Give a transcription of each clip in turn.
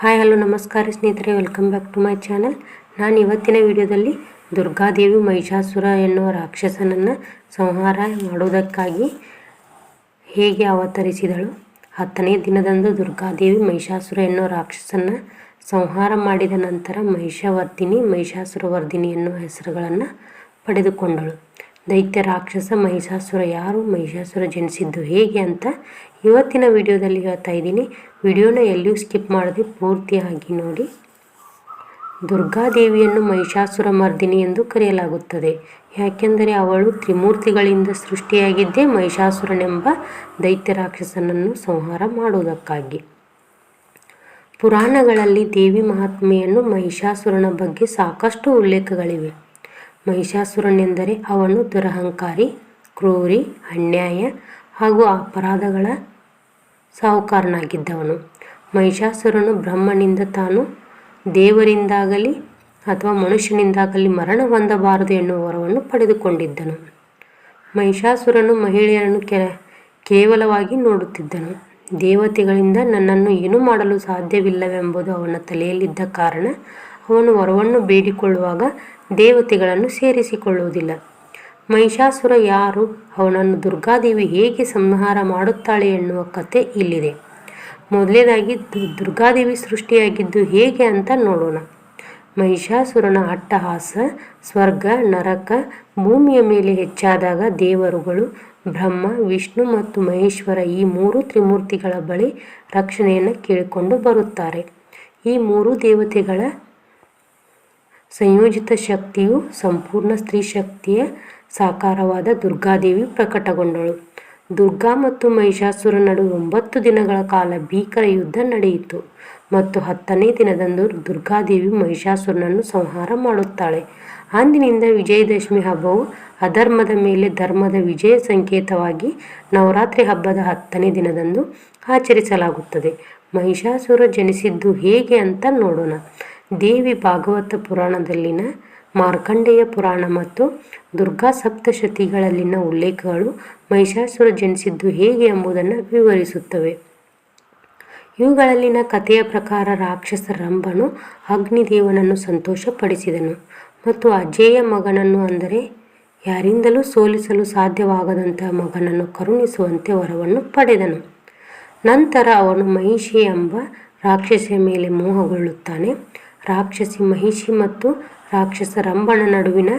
Hi hello ನಮಸ್ಕಾರ ಸ್ನೇಹಿತರೆ welcome back to my channel ನಾನು ಇವತ್ತಿನ ವಿಡಿಯೋದಲ್ಲಿ ದುರ್ಗಾದೇವಿ ಮಹಿಷಾಸುರ ಎನ್ನುವ ರಾಕ್ಷಸನನ್ನು ಸಂಹಾರ ಮಾಡುವುದಕ್ಕಾಗಿ ಹೇಗೆ ಅವತರಿಸಿದಳು. ಹತ್ತನೇ ದಿನದಂದು ದುರ್ಗಾದೇವಿ ಮಹಿಷಾಸುರ ಎನ್ನುವ ರಾಕ್ಷಸನ ಸಂಹಾರ ಮಾಡಿದ ನಂತರ ಮಹಿಷವರ್ಧಿನಿ, ಮಹಿಷಾಸುರವರ್ಧಿನಿ ಎನ್ನುವ ಹೆಸರುಗಳನ್ನು ಪಡೆದುಕೊಂಡಳು. ದೈತ್ಯ ರಾಕ್ಷಸ, ಮಹಿಷಾಸುರ ಯಾರು, ಮಹಿಷಾಸುರ ಜನಿಸಿದ್ದು ಹೇಗೆ ಅಂತ ಇವತ್ತಿನ ವಿಡಿಯೋದಲ್ಲಿ ಹೇಳ್ತಾ ಇದ್ದೀನಿ. ವಿಡಿಯೋನ ಎಲ್ಲಿಯೂ ಸ್ಕಿಪ್ ಮಾಡದೆ ಪೂರ್ತಿಯಾಗಿ ನೋಡಿ. ದುರ್ಗಾದೇವಿಯನ್ನು ಮಹಿಷಾಸುರ ಮರ್ದಿನಿ ಎಂದು ಕರೆಯಲಾಗುತ್ತದೆ. ಯಾಕೆಂದರೆ ಅವಳು ತ್ರಿಮೂರ್ತಿಗಳಿಂದ ಸೃಷ್ಟಿಯಾಗಿದ್ದೇ ಮಹಿಷಾಸುರನೆಂಬ ದೈತ್ಯ ರಾಕ್ಷಸನನ್ನು ಸಂಹಾರ ಮಾಡುವುದಕ್ಕಾಗಿ. ಪುರಾಣಗಳಲ್ಲಿ ದೇವಿ ಮಹಾತ್ಮೆಯನ್ನು ಮಹಿಷಾಸುರನ ಬಗ್ಗೆ ಸಾಕಷ್ಟು ಉಲ್ಲೇಖಗಳಿವೆ. ಮಹಿಷಾಸುರನೆಂದರೆ ಅವನು ದುರಹಂಕಾರಿ, ಕ್ರೂರಿ, ಅನ್ಯಾಯ ಹಾಗೂ ಅಪರಾಧಗಳ ಸಾಹುಕಾರನಾಗಿದ್ದವನು. ಮಹಿಷಾಸುರನು ಬ್ರಹ್ಮನಿಂದ ತಾನು ದೇವರಿಂದಾಗಲಿ ಅಥವಾ ಮನುಷ್ಯನಿಂದಾಗಲಿ ಮರಣ ಹೊಂದಬಾರದು ಎನ್ನುವ ವರವನ್ನು ಪಡೆದುಕೊಂಡಿದ್ದನು. ಮಹಿಷಾಸುರನು ಮಹಿಳೆಯರನ್ನು ಕೆ, ಕೇವಲವಾಗಿ ನೋಡುತ್ತಿದ್ದನು. ದೇವತೆಗಳಿಂದ ನನ್ನನ್ನು ಏನೂ ಮಾಡಲು ಸಾಧ್ಯವಿಲ್ಲವೆಂಬುದು ಅವನ ತಲೆಯಲ್ಲಿದ್ದ ಕಾರಣ ಅವನು ವರವನ್ನು ಬೇಡಿಕೊಳ್ಳುವಾಗ ದೇವತೆಗಳನ್ನು ಸೇರಿಸಿಕೊಳ್ಳುವುದಿಲ್ಲ. ಮಹಿಷಾಸುರ ಯಾರು? ಅವನನ್ನು ದುರ್ಗಾದೇವಿ ಹೇಗೆ ಸಂಹಾರ ಮಾಡುತ್ತಾಳೆ ಎನ್ನುವ ಕತೆ ಇಲ್ಲಿದೆ. ಮೊದಲನೇದಾಗಿ ದುರ್ಗಾದೇವಿ ಸೃಷ್ಟಿಯಾಗಿದ್ದು ಹೇಗೆ ಅಂತ ನೋಡೋಣ. ಮಹಿಷಾಸುರನ ಅಟ್ಟಹಾಸ, ಸ್ವರ್ಗ, ನರಕ, ಭೂಮಿಯ ಮೇಲೆ ಹೆಚ್ಚಾದಾಗ ದೇವರುಗಳು ಬ್ರಹ್ಮ, ವಿಷ್ಣು ಮತ್ತು ಮಹೇಶ್ವರ ಈ ಮೂರು ತ್ರಿಮೂರ್ತಿಗಳ ಬಳಿ ರಕ್ಷಣೆಯನ್ನು ಕೇಳಿಕೊಂಡು ಬರುತ್ತಾರೆ. ಈ ಮೂರು ದೇವತೆಗಳ ಸಂಯೋಜಿತ ಶಕ್ತಿಯು ಸಂಪೂರ್ಣ ಸ್ತ್ರೀ ಶಕ್ತಿಯ ಸಾಕಾರವಾದ ದುರ್ಗಾದೇವಿ ಪ್ರಕಟಗೊಂಡಳು. ದುರ್ಗಾ ಮತ್ತು ಮಹಿಷಾಸುರ ನಡುವೆ ಒಂಬತ್ತು ದಿನಗಳ ಕಾಲ ಭೀಕರ ಯುದ್ಧ ನಡೆಯಿತು ಮತ್ತು ಹತ್ತನೇ ದಿನದಂದು ದುರ್ಗಾದೇವಿ ಮಹಿಷಾಸುರನನ್ನು ಸಂಹಾರ ಮಾಡುತ್ತಾಳೆ. ಅಂದಿನಿಂದ ವಿಜಯದಶಮಿ ಹಬ್ಬವು ಅಧರ್ಮದ ಮೇಲೆ ಧರ್ಮದ ವಿಜಯ ಸಂಕೇತವಾಗಿ ನವರಾತ್ರಿ ಹಬ್ಬದ ಹತ್ತನೇ ದಿನದಂದು ಆಚರಿಸಲಾಗುತ್ತದೆ. ಮಹಿಷಾಸುರ ಜನಿಸಿದ್ದು ಹೇಗೆ ಅಂತ ನೋಡೋಣ. ದೇವಿ ಭಾಗವತ ಪುರಾಣದಲ್ಲಿನ ಮಾರ್ಕಂಡೇಯ ಪುರಾಣ ಮತ್ತು ದುರ್ಗಾ ಸಪ್ತಶತಿಗಳಲ್ಲಿನ ಉಲ್ಲೇಖಗಳು ಮಹಿಷಾಸುರ ಜನಿಸಿದ್ದು ಹೇಗೆ ಎಂಬುದನ್ನು ವಿವರಿಸುತ್ತವೆ. ಇವುಗಳಲ್ಲಿನ ಕಥೆಯ ಪ್ರಕಾರ ರಾಕ್ಷಸ ರಂಭನು ಅಗ್ನಿದೇವನನ್ನು ಸಂತೋಷಪಡಿಸಿದನು ಮತ್ತು ಅಜೇಯ ಮಗನನ್ನು ಅಂದರೆ ಯಾರಿಂದಲೂ ಸೋಲಿಸಲು ಸಾಧ್ಯವಾಗದಂತಹ ಮಗನನ್ನು ಕರುಣಿಸುವಂತೆ ವರವನ್ನು ಪಡೆದನು. ನಂತರ ಅವನು ಮಹಿಷಿ ಎಂಬ ರಾಕ್ಷಸಿಯ ಮೇಲೆ ಮೋಹಗೊಳ್ಳುತ್ತಾನೆ. ರಾಕ್ಷಸಿ ಮಹಿಷಿ ಮತ್ತು ರಾಕ್ಷಸ ರಂಭಣ ನಡುವಿನ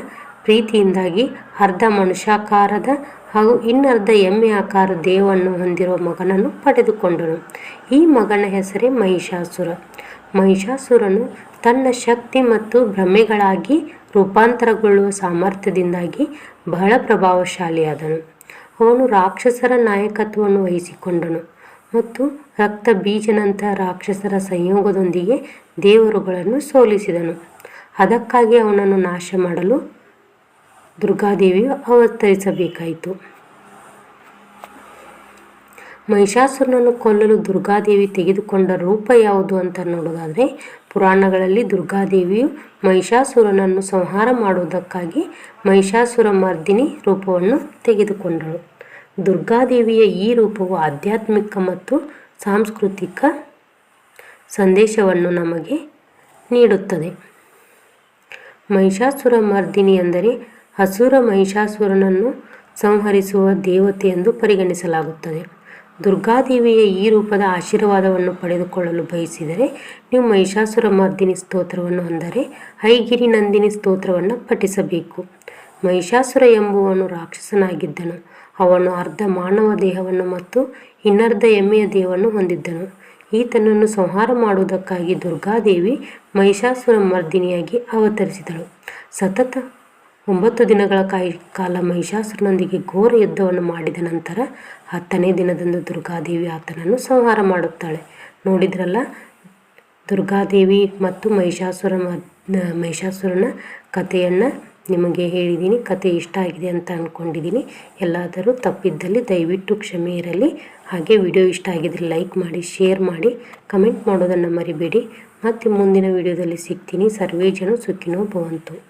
ಪ್ರೀತಿಯಿಂದಾಗಿ ಅರ್ಧ ಮನುಷ್ಯಾಕಾರದ ಹಾಗೂ ಇನ್ನರ್ಧ ಎಮ್ಮೆ ಆಕಾರ ದೇವನ್ನು ಹೊಂದಿರುವ ಮಗನನ್ನು ಪಡೆದುಕೊಂಡನು. ಈ ಮಗನ ಹೆಸರೇ ಮಹಿಷಾಸುರ. ಮಹಿಷಾಸುರನು ತನ್ನ ಶಕ್ತಿ ಮತ್ತು ಭ್ರಮೆಗಳಾಗಿ ರೂಪಾಂತರಗೊಳ್ಳುವ ಸಾಮರ್ಥ್ಯದಿಂದಾಗಿ ಬಹಳ ಪ್ರಭಾವಶಾಲಿಯಾದನು. ಅವನು ರಾಕ್ಷಸರ ನಾಯಕತ್ವವನ್ನು ವಹಿಸಿಕೊಂಡನು ಮತ್ತು ರಕ್ತ ಬೀಜನಂತಹ ರಾಕ್ಷಸರ ಸಂಯೋಗದೊಂದಿಗೆ ದೇವರುಗಳನ್ನು ಸೋಲಿಸಿದನು. ಅದಕ್ಕಾಗಿ ಅವನನ್ನು ನಾಶ ಮಾಡಲು ದುರ್ಗಾದೇವಿಯು ಅವತರಿಸಬೇಕಾಯಿತು. ಮಹಿಷಾಸುರನನ್ನು ಕೊಲ್ಲಲು ದುರ್ಗಾದೇವಿ ತೆಗೆದುಕೊಂಡ ರೂಪ ಯಾವುದು ಅಂತ ನೋಡೋದಾದರೆ, ಪುರಾಣಗಳಲ್ಲಿ ದುರ್ಗಾದೇವಿಯು ಮಹಿಷಾಸುರನನ್ನು ಸಂಹಾರ ಮಾಡುವುದಕ್ಕಾಗಿ ಮಹಿಷಾಸುರ ಮರ್ದಿನಿ ರೂಪವನ್ನು ತೆಗೆದುಕೊಂಡಳು. ದುರ್ಗಾದೇವಿಯ ಈ ರೂಪವು ಆಧ್ಯಾತ್ಮಿಕ ಮತ್ತು ಸಾಂಸ್ಕೃತಿಕ ಸಂದೇಶವನ್ನು ನಮಗೆ ನೀಡುತ್ತದೆ. ಮಹಿಷಾಸುರ ಮರ್ದಿನಿ ಎಂದರೆ ಹಸುರ ಮಹಿಷಾಸುರನನ್ನು ಸಂಹರಿಸುವ ದೇವತೆ ಎಂದು ಪರಿಗಣಿಸಲಾಗುತ್ತದೆ. ದುರ್ಗಾದೇವಿಯ ಈ ರೂಪದ ಆಶೀರ್ವಾದವನ್ನು ಪಡೆದುಕೊಳ್ಳಲು ಬಯಸಿದರೆ ನೀವು ಮಹಿಷಾಸುರ ಮರ್ದಿನಿ ಸ್ತೋತ್ರವನ್ನು ಅಂದರೆ ಹೈಗಿರಿ ನಂದಿನಿ ಸ್ತೋತ್ರವನ್ನು ಪಠಿಸಬೇಕು. ಮಹಿಷಾಸುರ ಎಂಬುವನು ರಾಕ್ಷಸನಾಗಿದ್ದನು. ಅವನು ಅರ್ಧ ಮಾನವ ದೇಹವನ್ನು ಮತ್ತು ಇನ್ನರ್ಧ ಎಮ್ಮೆಯ ದೇಹವನ್ನು ಹೊಂದಿದ್ದನು. ಈತನನ್ನು ಸಂಹಾರ ಮಾಡುವುದಕ್ಕಾಗಿ ದುರ್ಗಾದೇವಿ ಮಹಿಷಾಸುರ ಮರ್ದಿನಿಯಾಗಿ ಅವತರಿಸಿದಳು. ಸತತ ಒಂಬತ್ತು ದಿನಗಳ ಕಾಯಿ, ಕಾಲ ಮಹಿಷಾಸುರನೊಂದಿಗೆ ಘೋರ ಯುದ್ಧವನ್ನು ಮಾಡಿದ ನಂತರ ಹತ್ತನೇ ದಿನದಂದು ದುರ್ಗಾದೇವಿ ಆತನನ್ನು ಸಂಹಾರ ಮಾಡುತ್ತಾಳೆ. ನೋಡಿದ್ರಲ್ಲ, ದುರ್ಗಾದೇವಿ ಮತ್ತು ಮಹಿಷಾಸುರ ಮಹಿಷಾಸುರನ ಕಥೆಯನ್ನು ನಿಮಗೆ ಹೇಳಿದ್ದೀನಿ, ಕತೆ ಇಷ್ಟ ಆಗಿದೆ ಅಂತ ಅಂದ್ಕೊಂಡಿದ್ದೀನಿ ಎಲ್ಲಾದರೂ ತಪ್ಪಿದ್ದಲ್ಲಿ ದಯವಿಟ್ಟು ಕ್ಷಮೆ ಇರಲಿ. ಹಾಗೆ ವಿಡಿಯೋ ಇಷ್ಟ ಆಗಿದ್ರೆ ಲೈಕ್ ಮಾಡಿ, ಶೇರ್ ಮಾಡಿ. ಕಮೆಂಟ್ ಮಾಡೋದನ್ನು ಮರಿಬೇಡಿ. ಮತ್ತು ಮುಂದಿನ ವಿಡಿಯೋದಲ್ಲಿ ಸಿಗ್ತೀನಿ. ಸರ್ವೇ ಜನ ಸುಖಿನೋ ಭವಂತು.